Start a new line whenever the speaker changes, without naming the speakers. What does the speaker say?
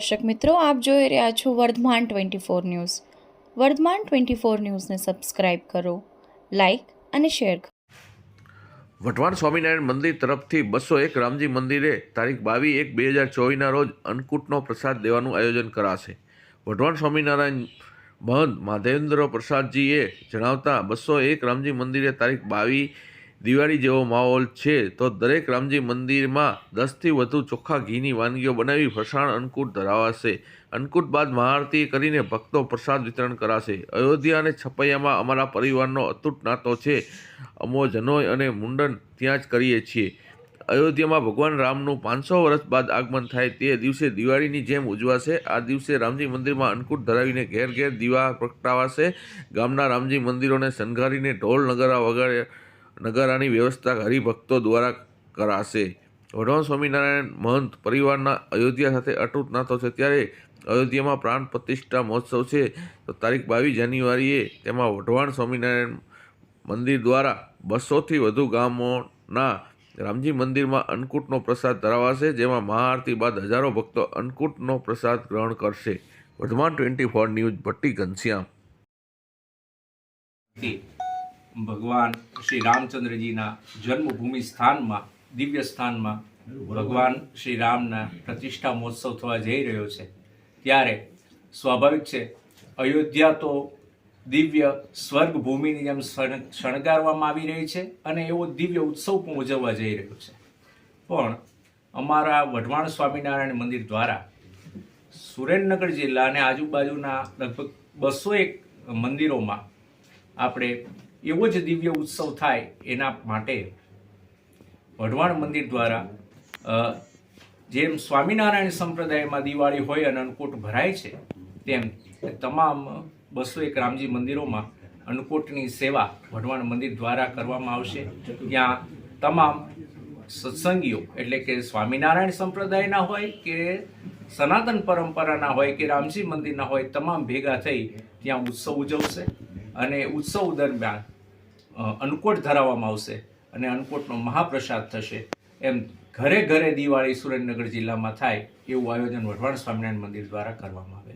દર્શક મિત્રો, આપ જોઈ રહ્યા છો Vardhaman twenty four news. Vardhaman twenty four ન્યૂઝને સબસ્ક્રાઇબ કરો, લાઇક અને શેર કરો.
વઢવાણ સ્વામિનારાયણ મંદિર તરફથી બસો એક રામજી મંદિરે તારીખ બાવીસ એક બે હજાર ચોવીસના રોજ અન્નકૂટનો પ્રસાદ દેવાનું આયોજન કરાશે. વઢવાણ સ્વામિનારાયણ મહંત માધેન્દ્ર પ્રસાદજીએ જણાવતા બસો એક રામજી મંદિરે તારીખ બાવીસ દિવાળી જેવો માહોલ છે, તો દરેક રામજી મંદિરમાં દસથી વધુ ચોખ્ખા ઘીની વાનગીઓ બનાવી ફરસાણ અન્નકૂટ ધરાવાશે. અન્નકૂટ બાદ મહાઆરતી કરીને ભક્તો પ્રસાદ વિતરણ કરાશે. અયોધ્યા અને છપૈયામાં અમારા પરિવારનો અતૂટ નાતો છે. અમો જનોય અને મુંડન ત્યાં જ કરીએ છીએ. અયોધ્યામાં ભગવાન રામનું પાંચસો વર્ષ બાદ આગમન થાય તે દિવસે દિવાળીની જેમ ઉજવાશે. આ દિવસે રામજી મંદિરમાં અન્નકૂટ ધરાવીને ઘેર ઘેર દીવા પ્રગટાવાશે. ગામના રામજી મંદિરોને શણગારીને ઢોલ, નગારા વગાડે નગારાની વ્યવસ્થા હરિભક્તો દ્વારા કરાશે. વઢવાણ સ્વામિનારાયણ મહંત પરિવારના અયોધ્યા સાથે અટૂટ નાતો છે. ત્યારે અયોધ્યામાં પ્રાણ પ્રતિષ્ઠા મહોત્સવ છે. તો તારીખ બાવીસ જાન્યુઆરીએ તેમાં વઢવાણ સ્વામિનારાયણ મંદિર દ્વારા બસોથી વધુ ગામોના રામજી મંદિરમાં અન્નકૂટનો પ્રસાદ ધરાવાશે, જેમાં મહાઆરતી બાદ હજારો ભક્તો અન્નકૂટનો પ્રસાદ ગ્રહણ કરશે. Vardhaman twenty four news, Bhatti Ghanshyam.
ભગવાન શ્રી રામચંદ્રજીના જન્મભૂમિ સ્થાનમાં, દિવ્ય સ્થાનમાં ભગવાન શ્રી રામના પ્રતિષ્ઠા મહોત્સવ થવા જઈ રહ્યો છે. ત્યારે સ્વાભાવિક છે, અયોધ્યા તો દિવ્ય સ્વર્ગ ભૂમિની જેમ શણ- શણગારવામાં આવી રહી છે અને એવો દિવ્ય ઉત્સવ પણ ઉજવવા જઈ રહ્યો છે. પણ અમારા વઢવાણ સ્વામિનારાયણ મંદિર દ્વારા સુરેન્દ્રનગર જિલ્લા અને આજુબાજુના લગભગ બસો એક મંદિરોમાં આપણે એવો જ દિવ્ય ઉત્સવ થાય એના માટે વઢવાણ મંદિર દ્વારા જેમ સ્વામિનારાયણ સંપ્રદાયમાં દિવાળી હોય અને અન્નકૂટ ભરાય છે, તેમ તમામ બસો એક રામજી મંદિરોમાં અન્નકૂટની સેવા વઢવાણ મંદિર દ્વારા કરવામાં આવશે. ત્યાં તમામ સત્સંગીઓ, એટલે કે સ્વામિનારાયણ સંપ્રદાયના હોય કે સનાતન પરંપરાના હોય કે રામજી મંદિરના હોય, તમામ ભેગા થઈ ત્યાં ઉત્સવ ઉજવશે. અને ઉત્સવ દરમિયાન અન્નકૂટ ધરાવવામાં આવશે અને અન્નકોટનો મહાપ્રસાદ થશે. એમ ઘરે ઘરે દિવાળી સુરેન્દ્રનગર જિલ્લામાં થાય એવું આયોજન વઢવાણ સ્વામિનારાયણ મંદિર દ્વારા કરવામાં આવે